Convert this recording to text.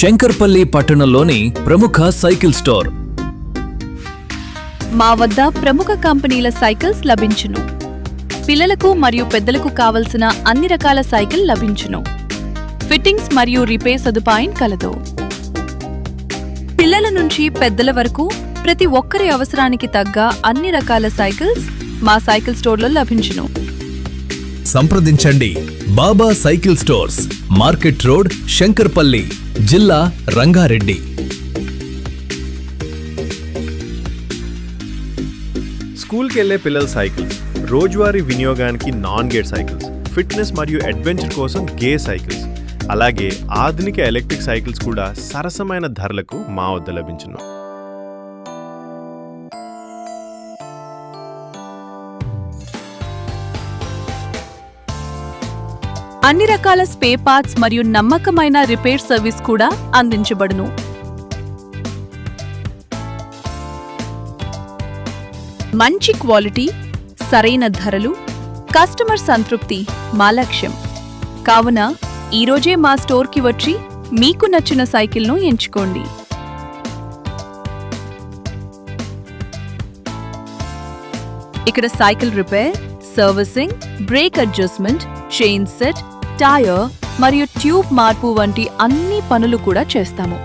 శంకర్పల్లి పట్టణంలోని ప్రముఖ cycle store. మా వద్ద ప్రముఖ కంపెనీల సైకిల్స్ లభించును. పిల్లలకు మరియు పెద్దలకు కావలసిన అన్ని రకాల సైకిల్ లభించును. ఫిట్టింగ్స్ మరియు రిపేర్ సదుపాయం కలదు. పిల్లల నుంచి పెద్దల వరకు ప్రతి ఒక్కరి అవసరానికి తగ్గ అన్ని రకాల సైకిల్స్ మా సైకిల్ స్టోర్లో లభించును. సంప్రదించండి. Baba cycle stores market road Shankarpalli జిల్లా రంగారెడ్డి. స్కూల్కి వెళ్ళే పిల్లల సైకిల్స్ రోజువారీ వినియోగానికి నాన్ గేర్ సైకిల్స్ ఫిట్నెస్ మరియు అడ్వెంచర్ కోసం గే సైకిల్స్. అలాగే ఆధునిక ఎలక్ట్రిక్ సైకిల్స్ కూడా సరసమైన ధరలకు మా వద్ద లభించును. అన్ని రకాల స్పే పార్ట్స్ మరియు నమ్మకమైన రిపేర్ సర్వీస్ కూడా అందించబడును. మంచి క్వాలిటీ సరైన ధరలు కస్టమర్ సంతృప్తి మా లక్ష్యం. కావున ఈరోజే మా స్టోర్కి వచ్చి మీకు నచ్చిన సైకిల్ను ఎంచుకోండి. ఇక్కడ cycle repair servicing brake adjustment chain set tyre మరియు ట్యూబ్ మార్పు వంటి అన్ని పనులు కూడా చేస్తాము.